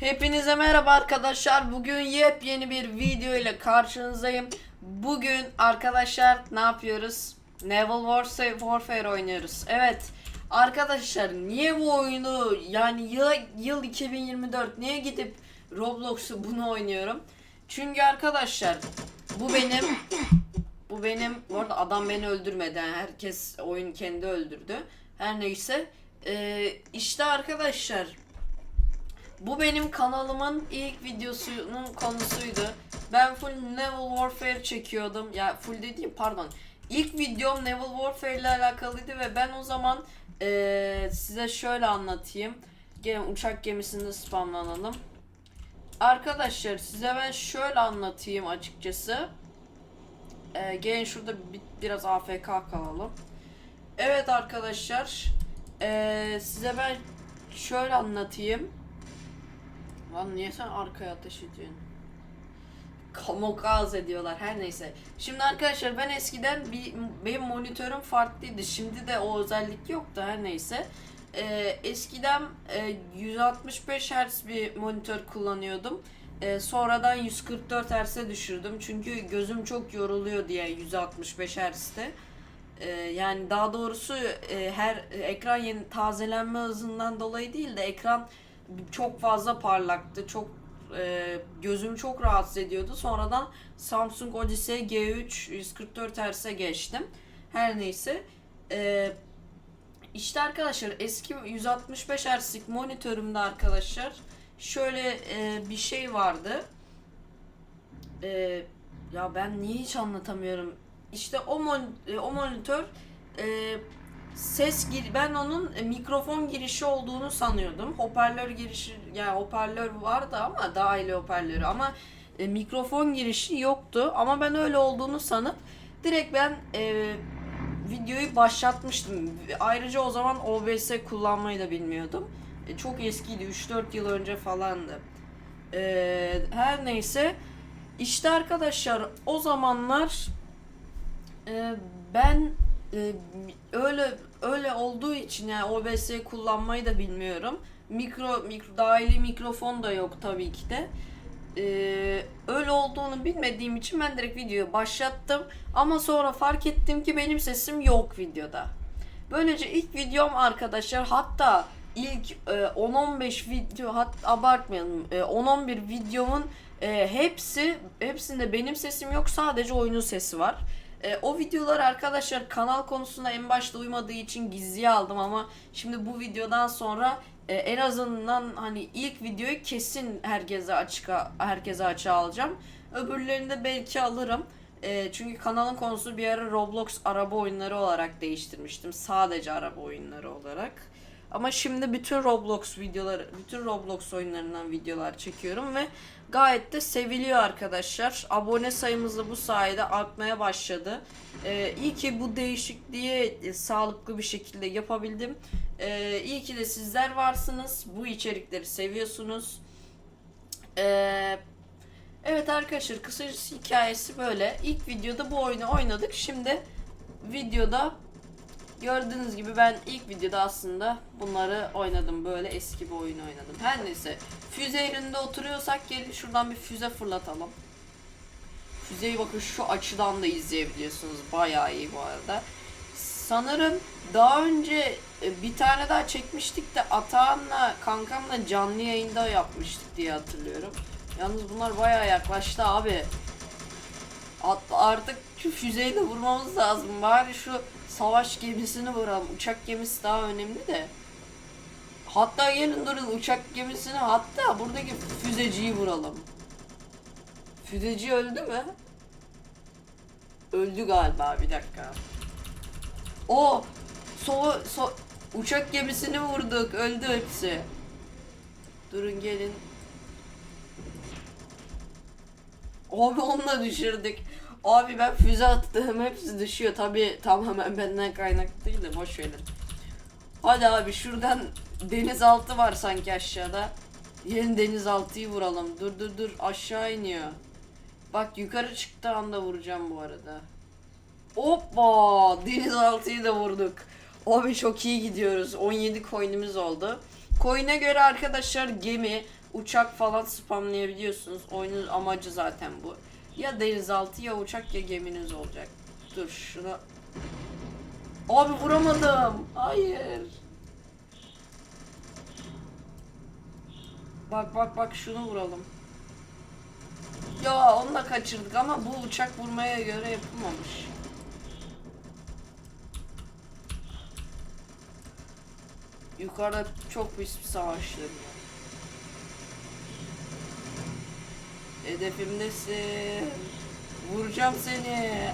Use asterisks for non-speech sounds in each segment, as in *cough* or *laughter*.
Hepinize merhaba arkadaşlar. Bugün yepyeni bir video ile karşınızdayım. Bugün arkadaşlar ne yapıyoruz? Naval Warfare, oynuyoruz. Evet. Arkadaşlar niye bu oyunu yani yıl, yıl 2024 niye gidip Roblox'u bunu oynuyorum? Çünkü arkadaşlar bu benim bu benim bu arada adam beni öldürmedi. Yani herkes oyun kendi öldürdü. Her neyse. Ee, işte arkadaşlar bu benim kanalımın ilk videosunun konusuydu. Ben full Naval Warfare çekiyordum. Ya full dediğim pardon. İlk videom Naval Warfare ile alakalıydı ve ben o zaman eee, size şöyle anlatayım. Gelin uçak gemisinde spamlanalım. Arkadaşlar size ben şöyle anlatayım açıkçası. Eee gelin şurada bir, biraz AFK kalalım. Evet arkadaşlar. eee, size ben şöyle anlatayım. Lan niye sen arkaya ateş ediyorsun? Kamokaz ediyorlar her neyse. Şimdi arkadaşlar ben eskiden bir, benim monitörüm farklıydı. Şimdi de o özellik yoktu her neyse. Ee, eskiden e, 165 Hz bir monitör kullanıyordum. Ee, sonradan 144 Hz'e düşürdüm. Çünkü gözüm çok yoruluyor diye 165 Hz'te. Ee, yani daha doğrusu e, her e, ekran yeni tazelenme hızından dolayı değil de ekran çok fazla parlaktı. Çok e, gözümü çok rahatsız ediyordu. Sonradan Samsung Odyssey G3 144 Hz'e geçtim. Her neyse. E, işte arkadaşlar eski 165 Hz'lik monitörümde arkadaşlar şöyle e, bir şey vardı. E, ya ben niye hiç anlatamıyorum. İşte o mon- e, o monitör e, ses gir ben onun e, mikrofon girişi olduğunu sanıyordum. Hoparlör girişi yani hoparlör vardı ama dahili hoparlörü ama e, mikrofon girişi yoktu ama ben öyle olduğunu sanıp direkt ben e, videoyu başlatmıştım. Ayrıca o zaman OBS kullanmayı da bilmiyordum. E, çok eskiydi 3-4 yıl önce falandı. E, her neyse işte arkadaşlar o zamanlar e, ben e, öyle öyle olduğu için yani OBS kullanmayı da bilmiyorum. Mikro, mikro dahili mikrofon da yok tabii ki de. Ee, öyle olduğunu bilmediğim için ben direkt videoyu başlattım. Ama sonra fark ettim ki benim sesim yok videoda. Böylece ilk videom arkadaşlar hatta ilk e, 10-15 video hat abartmayalım e, 10-11 videomun e, hepsi hepsinde benim sesim yok sadece oyunun sesi var. E, o videolar arkadaşlar kanal konusunda en başta uymadığı için gizliye aldım ama şimdi bu videodan sonra e, en azından hani ilk videoyu kesin herkese açık herkese açığa alacağım. Öbürlerini de belki alırım. E, çünkü kanalın konusu bir ara Roblox araba oyunları olarak değiştirmiştim. Sadece araba oyunları olarak. Ama şimdi bütün Roblox videoları, bütün Roblox oyunlarından videolar çekiyorum ve gayet de seviliyor arkadaşlar. Abone sayımız da bu sayede artmaya başladı. Ee, iyi ki bu değişikliği e, sağlıklı bir şekilde yapabildim. Ee, iyi ki de sizler varsınız. Bu içerikleri seviyorsunuz. Ee, evet arkadaşlar kısacası hikayesi böyle. İlk videoda bu oyunu oynadık. Şimdi videoda Gördüğünüz gibi ben ilk videoda aslında bunları oynadım. Böyle eski bir oyun oynadım. Her neyse. Füze yerinde oturuyorsak gelin şuradan bir füze fırlatalım. Füzeyi bakın şu açıdan da izleyebiliyorsunuz. Bayağı iyi bu arada. Sanırım daha önce e, bir tane daha çekmiştik de Atahan'la kankamla canlı yayında yapmıştık diye hatırlıyorum. Yalnız bunlar bayağı yaklaştı abi. At, artık şu füzeyle vurmamız lazım. Bari şu savaş gemisini vuralım. Uçak gemisi daha önemli de. Hatta gelin durun uçak gemisini hatta buradaki füzeciyi vuralım. Füzeci öldü mü? Öldü galiba bir dakika. O so, so uçak gemisini vurduk. Öldü hepsi. Durun gelin. Abi onunla düşürdük. Abi ben füze attım hepsi düşüyor. Tabi tamamen benden kaynaklı değil de boş verin. Hadi abi şuradan denizaltı var sanki aşağıda. Yeni denizaltıyı vuralım. Dur dur dur aşağı iniyor. Bak yukarı çıktığı anda vuracağım bu arada. Hoppa denizaltıyı da vurduk. Abi çok iyi gidiyoruz. 17 coin'imiz oldu. Coin'e göre arkadaşlar gemi, uçak falan spamlayabiliyorsunuz. Oyunun amacı zaten bu. Ya denizaltı ya uçak ya geminiz olacak. Dur şunu. Abi vuramadım. Hayır. Bak bak bak şunu vuralım. Ya onu da kaçırdık ama bu uçak vurmaya göre yapılmamış. Yukarıda çok pis bir savaş dönüyor. Hedefimdesin. Vuracağım seni.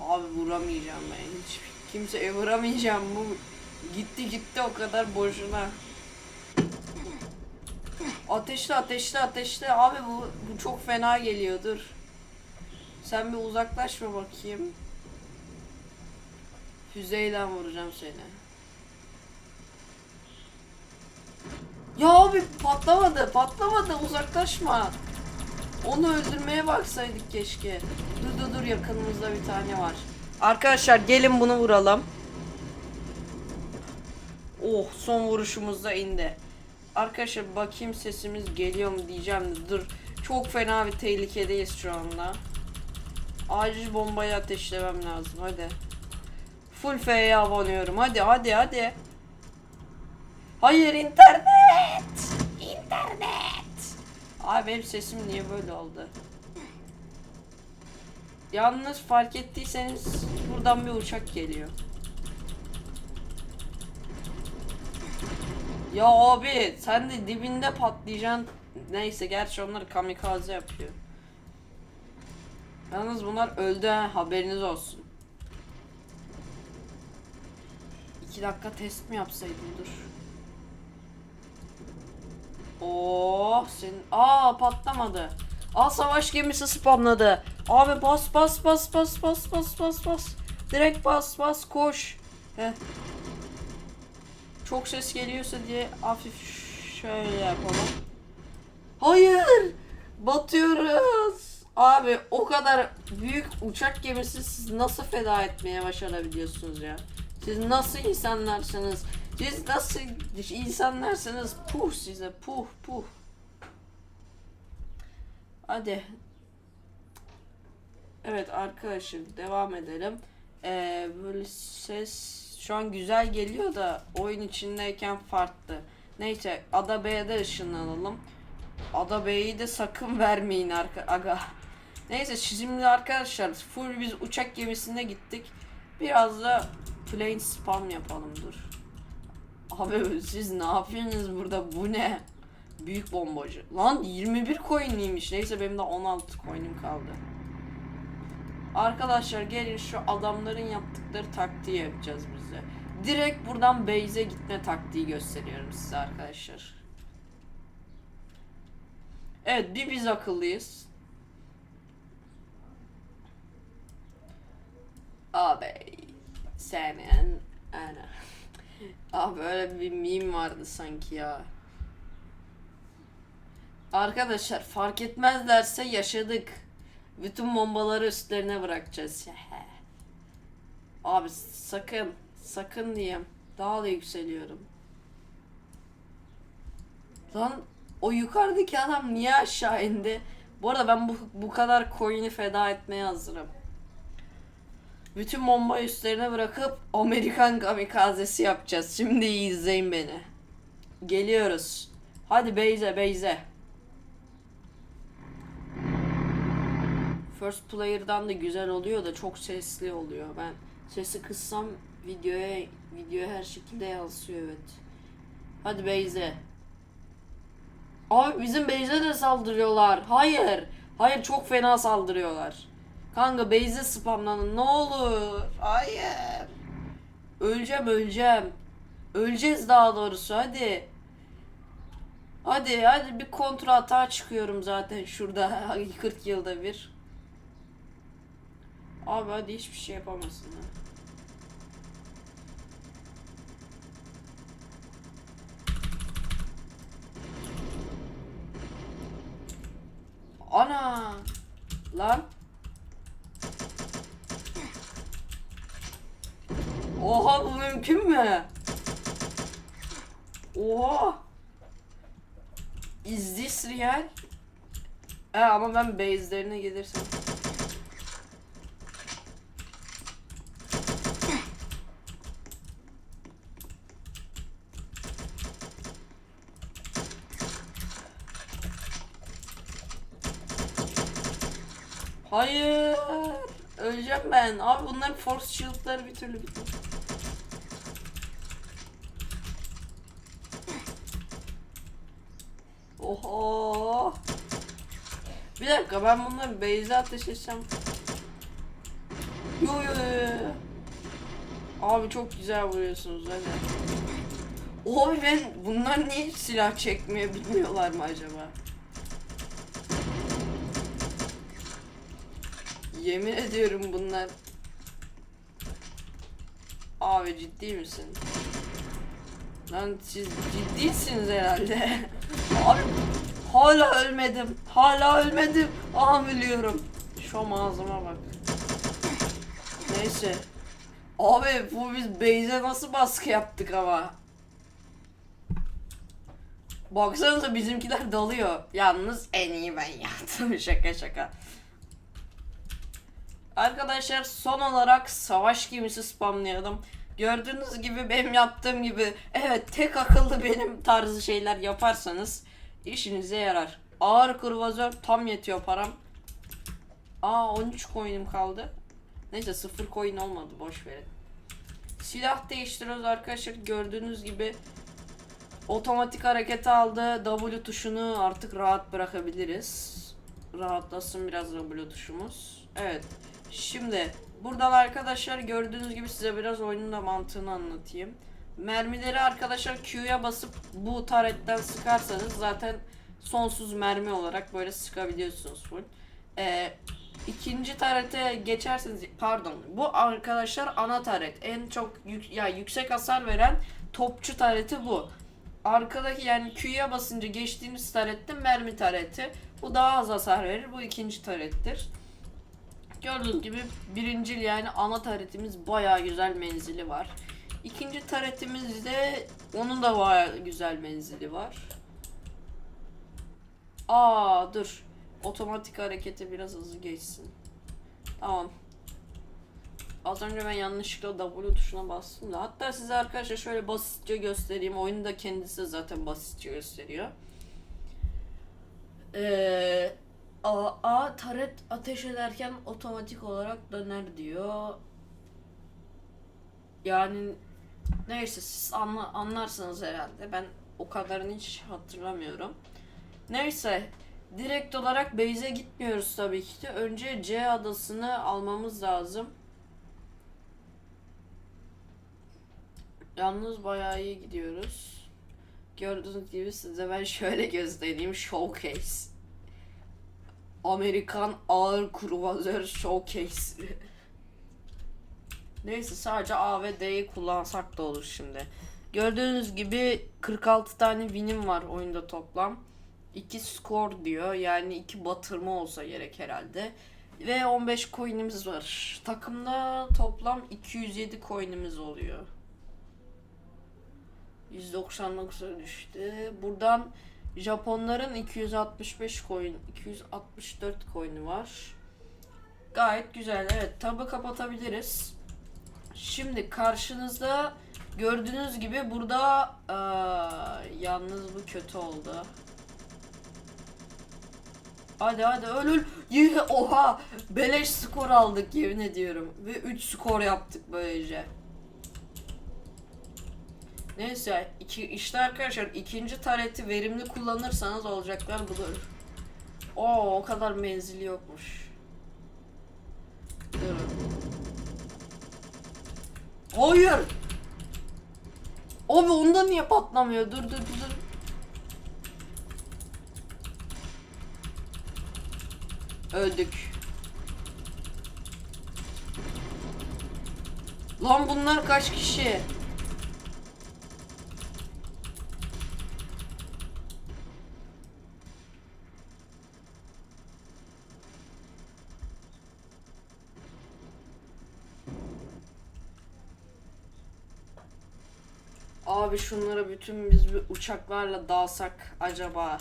Abi vuramayacağım ben hiç. Kimseye vuramayacağım bu. Gitti gitti o kadar boşuna. Ateşli ateşli ateşli abi bu, bu çok fena geliyor dur. Sen bir uzaklaşma bakayım. Füzeyle vuracağım seni. Ya abi patlamadı patlamadı uzaklaşma. Onu öldürmeye baksaydık keşke. Dur dur dur yakınımızda bir tane var. Arkadaşlar gelin bunu vuralım. Oh son vuruşumuzda indi. Arkadaşlar bakayım sesimiz geliyor mu diyeceğim de dur. Çok fena bir tehlikedeyiz şu anda. Acil bombayı ateşlemem lazım hadi. Full F'ye abonuyorum hadi hadi hadi. Hayır internet. İnternet. Abi benim sesim niye böyle oldu? Yalnız fark ettiyseniz buradan bir uçak geliyor. Ya abi sen de dibinde patlayacaksın. Neyse gerçi onlar kamikaze yapıyor. Yalnız bunlar öldü ha haberiniz olsun. İki dakika test mi yapsaydım dur. Oh sen aa patlamadı. Aa savaş gemisi spamladı. Abi bas bas bas bas bas bas bas bas. Direkt bas bas koş. Heh. Çok ses geliyorsa diye hafif şöyle yapalım. Hayır! Batıyoruz. Abi o kadar büyük uçak gemisi siz nasıl feda etmeye başarabiliyorsunuz ya? Siz nasıl insanlarsınız? Siz nasıl insanlarsınız? Puh size puh puh. Hadi. Evet arkadaşım devam edelim. Ee, böyle ses şu an güzel geliyor da oyun içindeyken farklı. Neyse Ada B'ye de ışınlanalım. Ada B'yi de sakın vermeyin arka aga. Neyse şimdi arkadaşlar full biz uçak gemisine gittik. Biraz da plane spam yapalım dur. Abi siz ne yapıyorsunuz burada bu ne? Büyük bombacı. Lan 21 coin'liymiş. Neyse benim de 16 coin'im kaldı. Arkadaşlar gelin şu adamların yaptıkları taktiği yapacağız biz de. Direkt buradan base'e gitme taktiği gösteriyorum size arkadaşlar. Evet bir biz akıllıyız. Abi senin ana. Abi öyle bir meme vardı sanki ya. Arkadaşlar fark etmezlerse yaşadık. Bütün bombaları üstlerine bırakacağız. *laughs* Abi sakın, sakın diyeyim. Daha da yükseliyorum. Lan o yukarıdaki adam niye aşağı indi? Bu arada ben bu, bu kadar coin'i feda etmeye hazırım. Bütün bomba üstlerine bırakıp Amerikan kamikazesi yapacağız. Şimdi iyi izleyin beni. Geliyoruz. Hadi Beyze Beyze. First player'dan da güzel oluyor da çok sesli oluyor. Ben sesi kıssam videoya video her şekilde yansıyor evet. Hadi Beyze. Abi bizim Beyze de saldırıyorlar. Hayır. Hayır çok fena saldırıyorlar. Kanka Beyze spamlanın ne olur. Hayır. Öleceğim öleceğim. Öleceğiz daha doğrusu hadi. Hadi hadi bir kontra hata çıkıyorum zaten şurada *laughs* 40 yılda bir. Abi hadi hiçbir şey yapamazsın ha. Ana! Lan! Oha bu mümkün mü? Oha. Is this real? He ama ben base'lerine gelirsem. Hayır. Öleceğim ben. Abi bunların force shield'ları bir türlü bitmiyor. Oho. Bir dakika ben bunları base'e ateş etsem. Yo yo yo. Abi çok güzel vuruyorsunuz hadi. Oğlum ben bunlar niye silah çekmeye bilmiyorlar mı acaba? Yemin ediyorum bunlar. Abi ciddi misin? Lan siz ciddisiniz herhalde. *laughs* Abi hala ölmedim. Hala ölmedim. Aha. Şu ağzıma bak. Neyse. Abi bu biz Beyze nasıl baskı yaptık ama. Baksanıza bizimkiler dalıyor. Yalnız en iyi ben yaptım. *laughs* şaka şaka. Arkadaşlar son olarak savaş gemisi spamlayalım. Gördüğünüz gibi benim yaptığım gibi evet tek akıllı benim tarzı şeyler yaparsanız işinize yarar. Ağır kruvazör tam yetiyor param. Aa 13 coin'im kaldı. Neyse 0 coin olmadı boş verin. Silah değiştiriyoruz arkadaşlar gördüğünüz gibi otomatik harekete aldı. W tuşunu artık rahat bırakabiliriz. Rahatlasın biraz W tuşumuz. Evet. Şimdi buradan arkadaşlar gördüğünüz gibi size biraz oyunun da mantığını anlatayım. Mermileri arkadaşlar Q'ya basıp bu taretten sıkarsanız zaten sonsuz mermi olarak böyle sıkabiliyorsunuz full. Ee, ikinci tarete geçerseniz pardon bu arkadaşlar ana taret en çok yük, ya yüksek hasar veren topçu tareti bu. Arkadaki yani Q'ya basınca geçtiğiniz tarette mermi tareti. Bu daha az hasar verir. Bu ikinci tarettir. Gördüğünüz gibi birincil yani ana taretimiz bayağı güzel menzili var. İkinci taretimizde onun da bayağı güzel menzili var. Aa dur. Otomatik hareketi biraz hızlı geçsin. Tamam. Az önce ben yanlışlıkla W tuşuna bastım da. Hatta size arkadaşlar şöyle basitçe göstereyim. Oyunu da kendisi zaten basitçe gösteriyor. Eee A, A taret ateş ederken otomatik olarak döner diyor. Yani neyse siz anla, anlarsınız herhalde. Ben o kadarını hiç hatırlamıyorum. Neyse direkt olarak base'e gitmiyoruz tabii ki de. Önce C adasını almamız lazım. Yalnız bayağı iyi gidiyoruz. Gördüğünüz gibi size ben şöyle göstereyim. Showcase. Amerikan ağır kruvazör showcase. Neyse sadece A ve D'yi kullansak da olur şimdi. Gördüğünüz gibi 46 tane winim var oyunda toplam. 2 skor diyor. Yani 2 batırma olsa gerek herhalde. Ve 15 coin'imiz var. Takımda toplam 207 coin'imiz oluyor. 199'a düştü. Buradan Japonların 265 coin, 264 coin'i var. Gayet güzel. Evet, tabı kapatabiliriz. Şimdi karşınızda gördüğünüz gibi burada eee, yalnız bu kötü oldu. Hadi hadi öl öl. Oha! Beleş skor aldık yemin ediyorum. Ve 3 skor yaptık böylece. Neyse iki, işte arkadaşlar ikinci tareti verimli kullanırsanız olacaklar budur. Oo o kadar menzili yokmuş. Durun. Hayır. Abi onda niye patlamıyor? Dur dur dur. Öldük. Lan bunlar kaç kişi? Abi şunlara bütün biz bir uçaklarla dalsak acaba?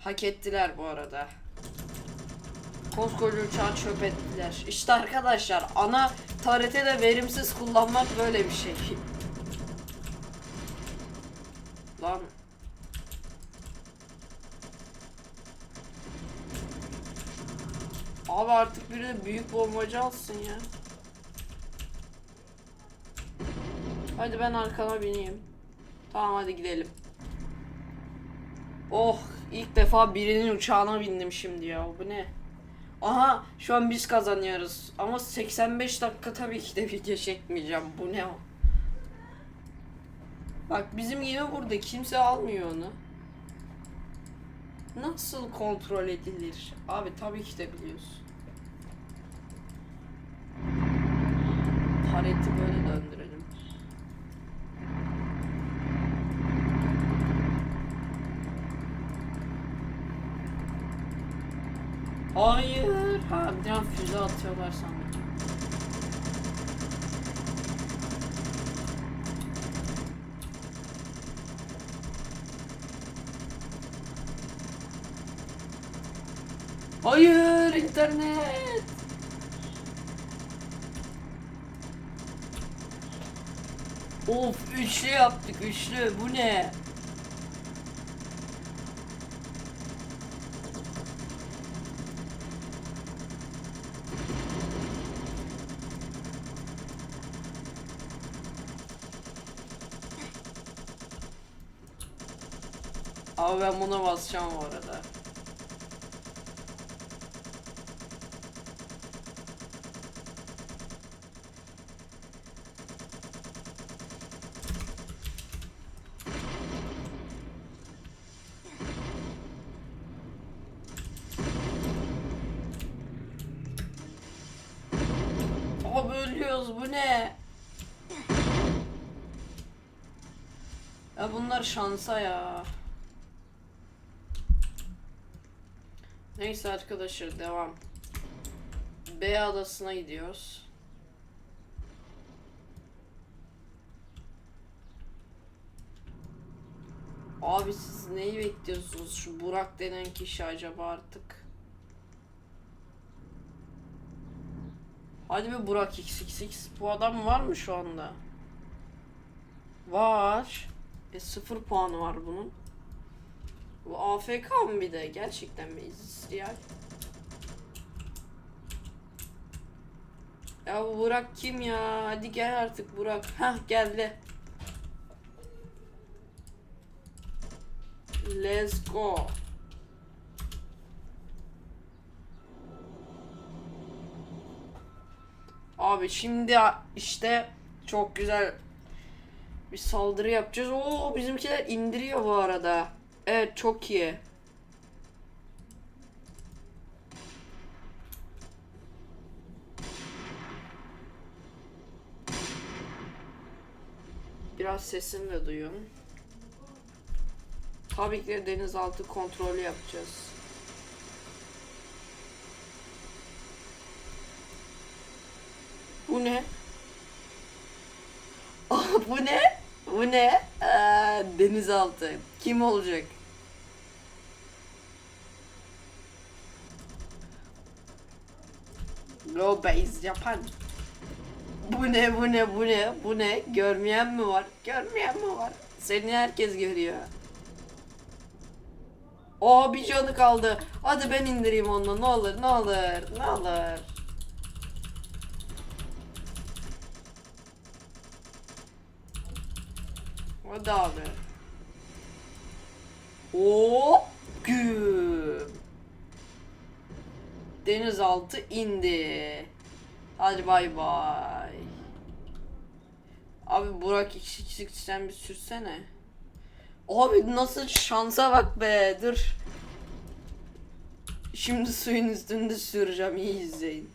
Hak ettiler bu arada. Koskoca uçağı çöp ettiler. İşte arkadaşlar ana tarete de verimsiz kullanmak böyle bir şey. Lan. Abi artık biri de büyük bombacı alsın ya. Hadi ben arkana bineyim. Tamam hadi gidelim. Oh ilk defa birinin uçağına bindim şimdi ya. Bu ne? Aha şu an biz kazanıyoruz. Ama 85 dakika tabii ki de video çekmeyeceğim. Bu ne o? Bak bizim gemi burada. Kimse almıyor onu. Nasıl kontrol edilir? Abi tabii ki de biliyorsun. Pareti böyle döndürelim. Hayır. Ha füze atıyorlar sandım. Hayır internet. Of üçlü yaptık üçlü bu ne? Abi ben buna basacağım bu arada. Bu ne? Ya bunlar şansa ya. Neyse arkadaşlar devam. B adasına gidiyoruz. Abi siz neyi bekliyorsunuz şu Burak denen kişi acaba artık? Hadi bir Burak XXX. Bu adam var mı şu anda? Var. E sıfır puanı var bunun. Bu AFK mı bir de? Gerçekten mi izleyen? Ya bu Burak kim ya? Hadi gel artık Burak. Hah geldi. Let's go. Abi şimdi işte çok güzel bir saldırı yapacağız. Oo bizimkiler indiriyor bu arada. Evet çok iyi. Biraz sesini de duyun. Tabii ki de denizaltı kontrolü yapacağız. Bu ne? *laughs* Bu ne? Bu ne? Denizaltı. Kim olacak? Low base yapan. Bu ne bu ne bu ne bu ne? Görmeyen mi var? Görmeyen mi var? Seni herkes görüyor. Aa bir canı kaldı. Hadi ben indireyim onu. Ne olur ne olur ne olur. Hadi abi. Hop güm. Denizaltı indi. Hadi bay bay. Abi Burak XXX sen bir sürsene. Abi nasıl şansa bak be dur. Şimdi suyun üstünde süreceğim iyi izleyin.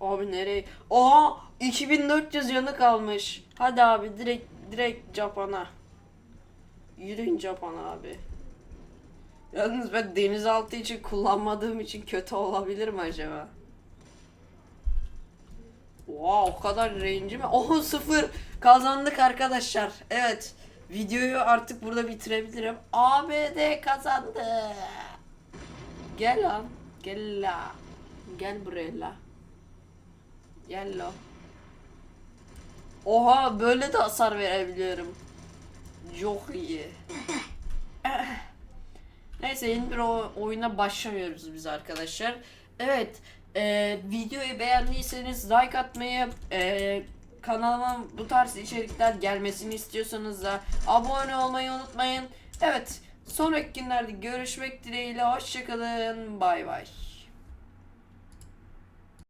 Abi nereye? Oha 2400 yanı kalmış. Hadi abi direkt direkt Japon'a. Yürüyün Japan abi. Yalnız ben denizaltı için kullanmadığım için kötü olabilir mi acaba? Oha o kadar range mi? *laughs* Oh sıfır kazandık arkadaşlar. Evet videoyu artık burada bitirebilirim. ABD kazandı. Gel lan. Gel la. Gel buraya la. Gel la. Oha böyle de hasar verebiliyorum. Çok iyi. Neyse yeni bir oyuna başlamıyoruz biz arkadaşlar. Evet, e, videoyu beğendiyseniz like atmayı, e, kanalıma bu tarz içerikler gelmesini istiyorsanız da abone olmayı unutmayın. Evet, sonraki günlerde görüşmek dileğiyle. Hoşçakalın. Bay bay.